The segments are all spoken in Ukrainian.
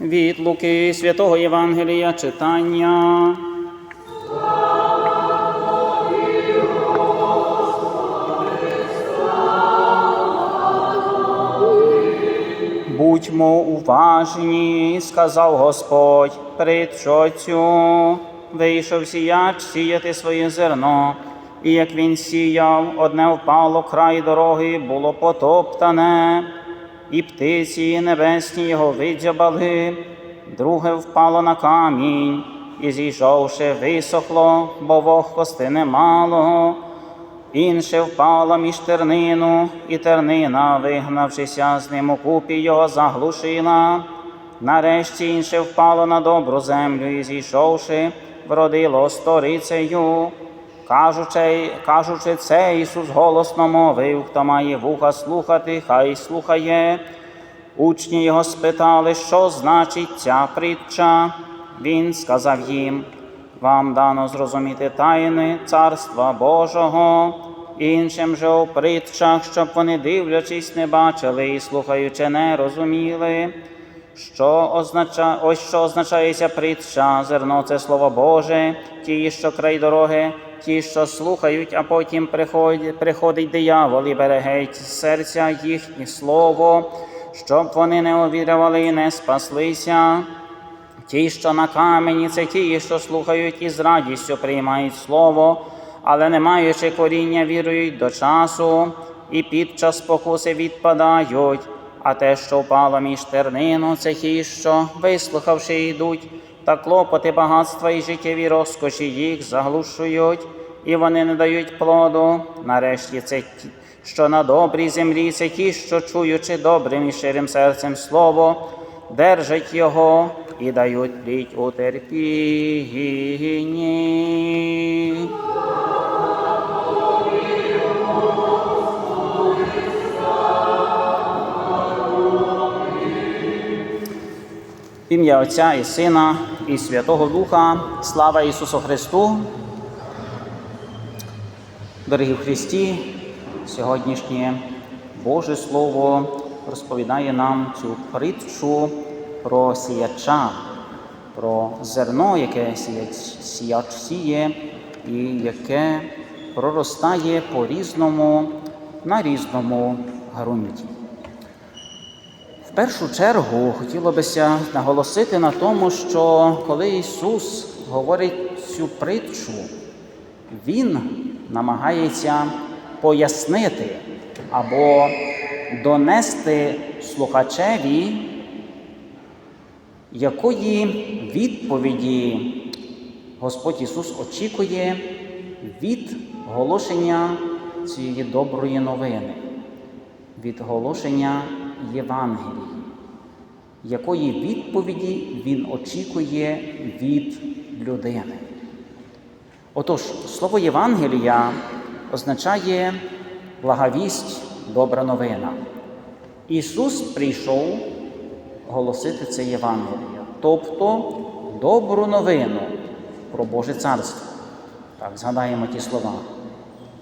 Від Луки Святого Євангелія читання. Будьмо уважні, сказав Господь, притчу цю. Вийшов сіяч сіяти своє зерно, і як він сіяв, одне впало край дороги, було потоптане, і птиці небесні його видзябали, друге впало на камінь, і зійшовши, висохло, бо вогкости немало. Інше впало між тернину, і тернина, вигнавшися з ним у купі, його заглушила. Нарешті інше впало на добру землю і зійшовши, вродило сторицею. Кажучи, це, Ісус голосно мовив, хто має вуха слухати, хай слухає. Учні його спитали, що значить ця притча. Він сказав їм, вам дано зрозуміти тайни Царства Божого, іншим же у притчах, щоб вони, дивлячись, не бачили і слухаючи, не розуміли. Що означає, ось що означає ця притча, зерно це слово Боже, ті, що край дороги, ті, що слухають, а потім приходить, приходить диявол і бере геть з серця їхнє слово, щоб вони не увірували і не спаслися. Ті, що на камені, це ті, що слухають і з радістю приймають слово, але не маючи коріння, вірують до часу, і під час спокуси відпадають. А те, що впало між тернину, це ті, що, вислухавши, йдуть, та клопоти багатства і життєві розкоші їх заглушують, і вони не дають плоду. Нарешті це ті, що на добрій землі, це ті, що чуючи добрим і щирим серцем слово, держать його і дають плідь у терпінні. Ім'я Отця і Сина, і Святого Духа, слава Ісусу Христу. Дорогі в Христі, сьогоднішнє Боже Слово розповідає нам цю притчу про сіяча, про зерно, яке сіяч, сіяч сіє, і яке проростає по різному на різному ґрунті. В першу чергу хотілося б наголосити на тому, що коли Ісус говорить цю притчу, Він намагається пояснити або донести слухачеві, якої відповіді Господь Ісус очікує від оголошення цієї доброї новини, від оголошення Євангелії, якої відповіді Він очікує від людини. Отож, слово Євангелія означає благовість, добра новина. Ісус прийшов голосити це Євангеліє, тобто добру новину про Боже Царство. Так, згадаємо ті слова.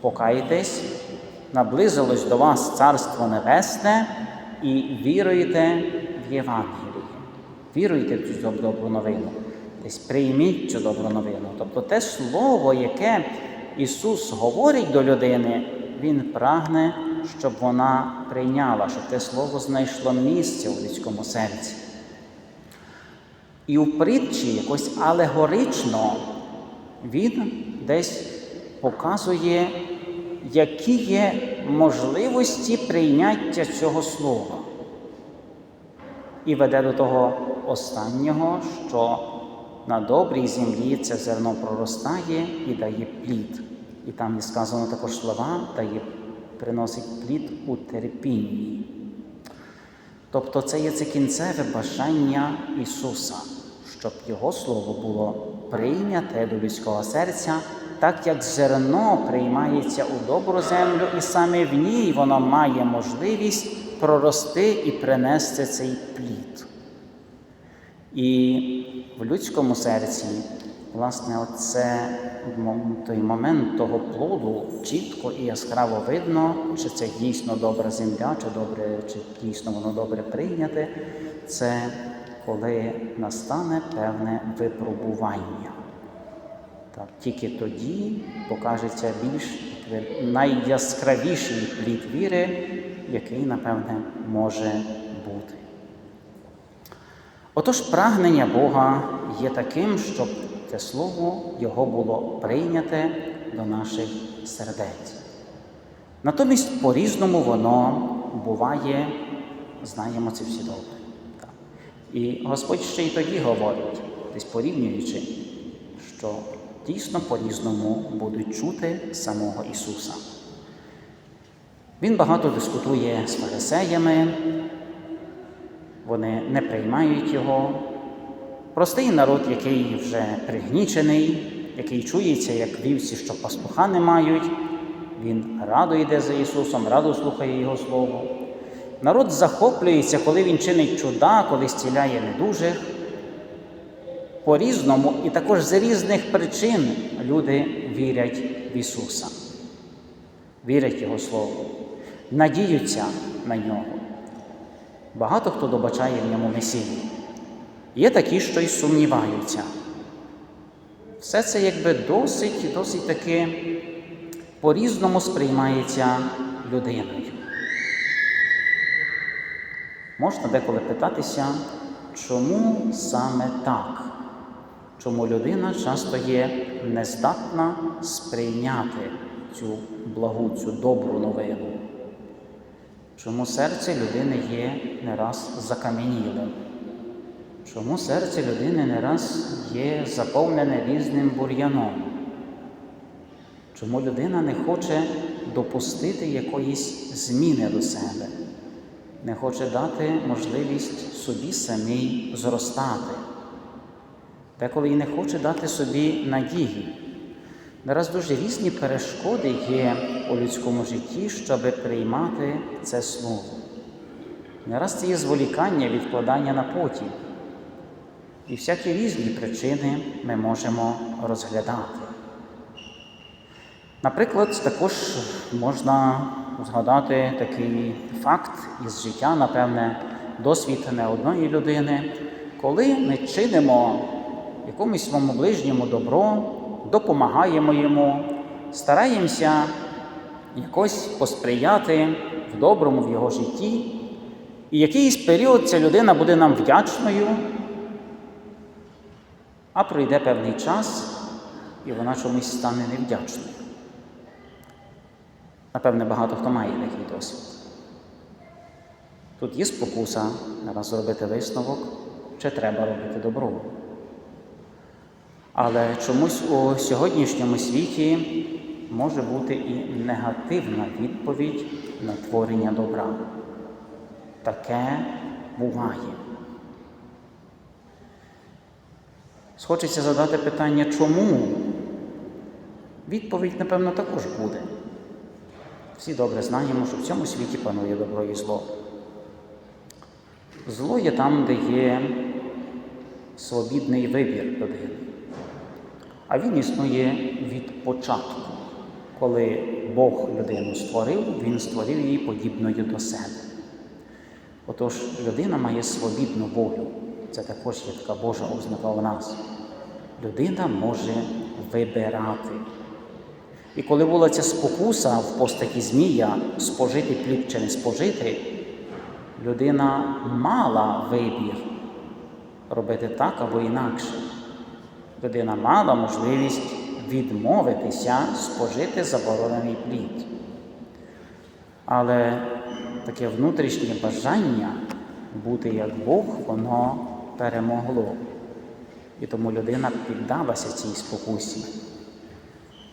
Покайтесь, наблизилось до вас Царство Небесне і віруйте в Євангеліє. Віруйте в цю добру новину. Десь прийміть цю добру новину. Тобто те слово, яке Ісус говорить до людини, Він прагне, щоб вона прийняла, щоб те слово знайшло місце у людському серці. І в притчі якось алегорично він десь показує, які є можливості прийняття цього слова. І веде до того останнього, що на добрій землі це зерно проростає і дає плід. І там є сказано також слова, дає, приносить плід у терпінні. Тобто це є це кінцеве бажання Ісуса, щоб Його Слово було прийняте до людського серця, так як зерно приймається у добру землю, і саме в ній воно має можливість прорости і принести цей плід. І в людському серці, власне, оце той момент того плоду чітко і яскраво видно, чи це дійсно добра земля, чи добре, чи дійсно воно добре прийняте. Це коли настане певне випробування. Так, тільки тоді покажеться більш найяскравіший плід віри, який, напевне, може бути. Отож, прагнення Бога є таким, щоб те слово Його було прийняте до наших сердець. Натомість по-різному воно буває, знаємо це всі добре. І Господь ще й тоді говорить, десь порівнюючи, що дійсно по-різному будуть чути самого Ісуса. Він багато дискутує з фарисеями, вони не приймають Його. Простий народ, який вже пригнічений, який чується, як вівці, що пастуха не мають, він радо йде за Ісусом, радо слухає Його Слово. Народ захоплюється, коли Він чинить чуда, коли зціляє недужих. По-різному і також з різних причин люди вірять в Ісуса, вірять Його Слову, надіються на нього. Багато хто добачає в ньому Месію. Є такі, що й сумніваються. Все це якби досить, досить таки по-різному сприймається людиною. Можна деколи питатися, чому саме так? Чому людина часто є нездатна сприйняти цю благу, цю добру новину? Чому серце людини є не раз закам'янілим? Чому серце людини не раз є заповнене різним бур'яном? Чому людина не хоче допустити якоїсь зміни до себе, не хоче дати можливість собі самій зростати, деколи і не хоче дати собі надії? Нараз дуже різні перешкоди є у людському житті, щоб приймати це слово. Нараз це є зволікання, відкладання на потім. І всякі різні причини ми можемо розглядати. Наприклад, також можна згадати такий факт із життя, напевне, досвід не одної людини, коли ми чинимо якомусь своєму ближньому добро, допомагаємо йому, стараємося якось посприяти в доброму в його житті, і якийсь період ця людина буде нам вдячною, а пройде певний час, і вона чомусь стане невдячною. Напевне, багато хто має такий досвід. Тут є спокуса нараз зробити висновок, чи треба робити добро. Але чомусь у сьогоднішньому світі може бути і негативна відповідь на творення добра. Таке буває. Схочеться задати питання, чому? Відповідь, напевно, також буде. Всі добре знаємо, що в цьому світі панує добро і зло. Зло є там, де є свобідний вибір людини. А він існує від початку. Коли Бог людину створив, Він створив її подібною до себе. Отож, людина має свобідну волю. Це також є така Божа ознака у нас. Людина може вибирати. І коли була ця спокуса в постаті Змія спожити плід чи не спожити, людина мала вибір робити так або інакше. Людина мала можливість відмовитися спожити заборонений плід. Але таке внутрішнє бажання бути як Бог, воно перемогло. І тому людина піддалася цій спокусі.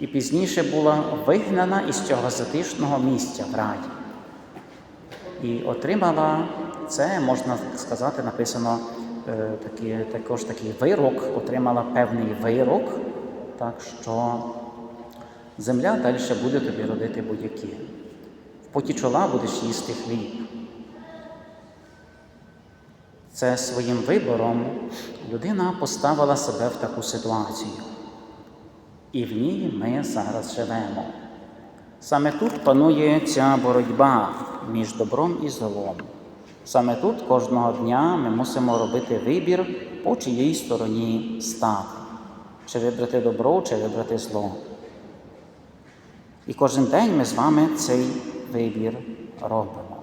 І пізніше була вигнана із цього затишного місця в раді. І отримала це, можна сказати, написано е, такі, також такий вирок, отримала певний вирок, так що земля далі буде тобі родити будь-які. В поті чола будеш їсти хліб. Це своїм вибором людина поставила себе в таку ситуацію. І в ній ми зараз живемо. Саме тут панує ця боротьба між добром і злом. Саме тут кожного дня ми мусимо робити вибір, по чиїй стороні стати, чи вибрати добро, чи вибрати зло. І кожен день ми з вами цей вибір робимо.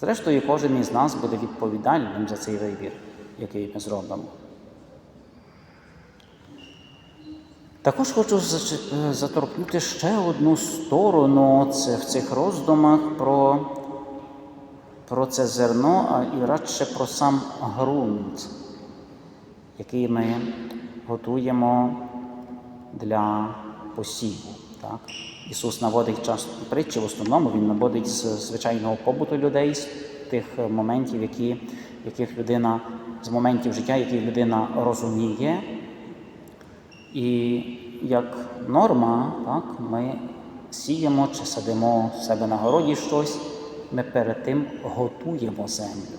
Зрештою, кожен із нас буде відповідальним за цей вибір, який ми зробимо. Також хочу заче- заторкнути ще одну сторону це в цих роздумах про, про це зерно, а і радше про сам ґрунт, який ми готуємо для посіву. Так? Ісус наводить часто притчі, в основному Він наводить з звичайного побуту людей, з тих моментів, які, яких людина, з моментів життя, які людина розуміє. І як норма, так, ми сіємо чи садимо в себе на городі щось, ми перед тим готуємо землю.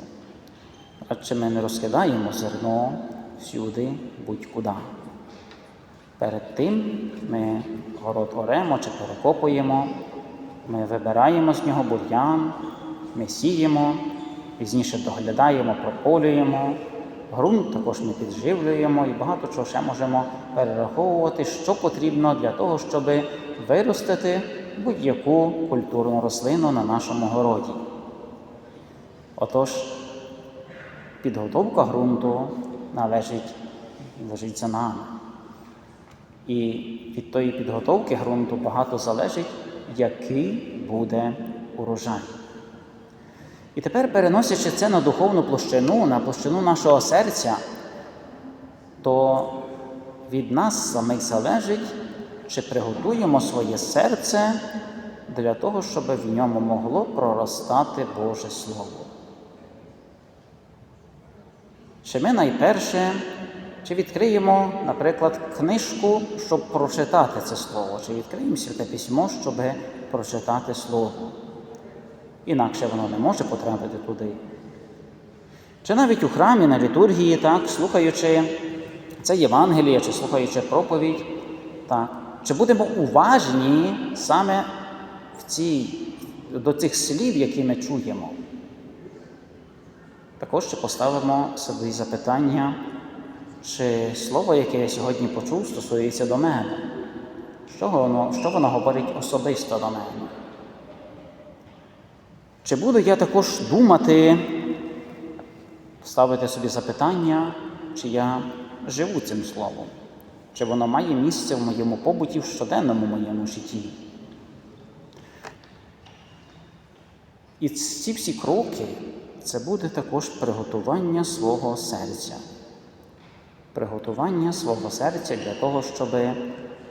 Радше ми не розкидаємо зерно всюди, будь-куди. Перед тим ми город оремо чи перекопуємо, ми вибираємо з нього бур'ян, ми сіємо, пізніше доглядаємо, прополюємо. Ґрунт також ми підживлюємо і багато чого ще можемо перераховувати, що потрібно для того, щоб виростити будь-яку культурну рослину на нашому городі. Отож, підготовка ґрунту належить, лежить за нами. І від тої підготовки ґрунту багато залежить, який буде урожай. І тепер, переносячи це на духовну площину, на площину нашого серця, то від нас самих залежить, чи приготуємо своє серце для того, щоб в ньому могло проростати Боже Слово. Чи ми найперше, чи відкриємо, наприклад, книжку, щоб прочитати це слово, чи відкриємо святе письмо, щоб прочитати Слово. Інакше воно не може потрапити туди. Чи навіть у храмі на літургії, так, слухаючи це Євангеліє, чи слухаючи проповідь, так, чи будемо уважні саме в цій, до цих слів, які ми чуємо. Також ще поставимо собі запитання, чи слово, яке я сьогодні почув, стосується до мене. Що воно, що воно говорить особисто до мене? Чи буду я також думати, ставити собі запитання, чи я живу цим словом, чи воно має місце в моєму побуті в щоденному моєму житті? І ці всі кроки це буде також приготування свого серця. Приготування свого серця для того, щоб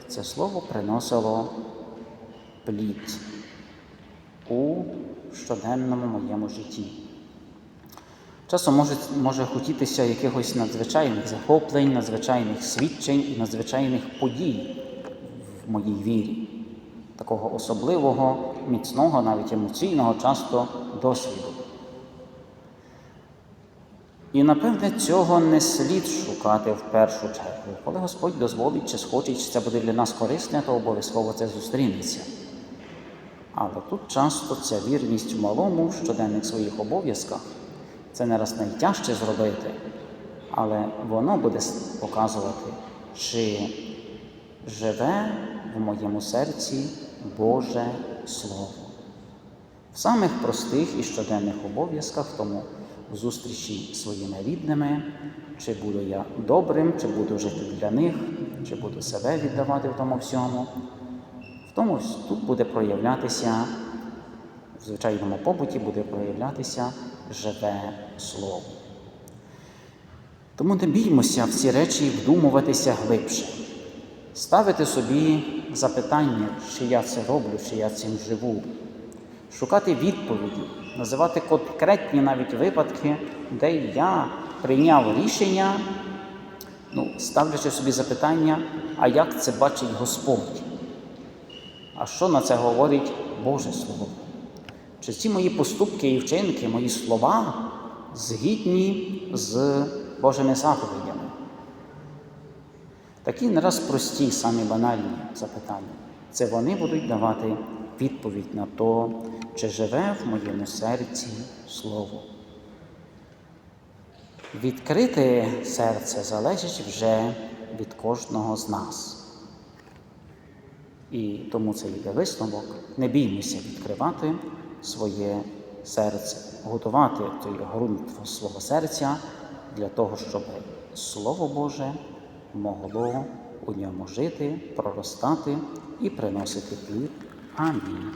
це слово приносило плід у щоденному моєму житті. Часом може, може хотітися якихось надзвичайних захоплень, надзвичайних свідчень і надзвичайних подій в моїй вірі, такого особливого, міцного, навіть емоційного часто досвіду. І напевне цього не слід шукати в першу чергу. Коли Господь дозволить чи схоче, чи це буде для нас корисне, то обов'язково це зустрінеться. Але тут часто ця вірність в малому в щоденних своїх обов'язках це не раз найтяжче зробити, але воно буде показувати, чи живе в моєму серці Боже Слово. В самих простих і щоденних обов'язках, тому в зустрічі своїми рідними, чи буду я добрим, чи буду жити для них, чи буду себе віддавати в тому всьому. Тому тут буде проявлятися, в звичайному побуті буде проявлятися живе слово. Тому не біймося в ці речі вдумуватися глибше, ставити собі запитання, чи я це роблю, чи я цим живу, шукати відповіді, називати конкретні навіть випадки, де я прийняв рішення, ну, ставлячи собі запитання, а як це бачить Господь? А що на це говорить Боже Слово? Чи ці мої поступки і вчинки, мої слова згідні з Божими заповідями? Такі не раз прості, самі банальні запитання. Це вони будуть давати відповідь на то, чи живе в моєму серці Слово. Відкрити серце залежить вже від кожного з нас. І тому це йде висновок. Не біймося відкривати своє серце, готувати той ґрунт свого серця для того, щоб Слово Боже могло у ньому жити, проростати і приносити плід. Амінь.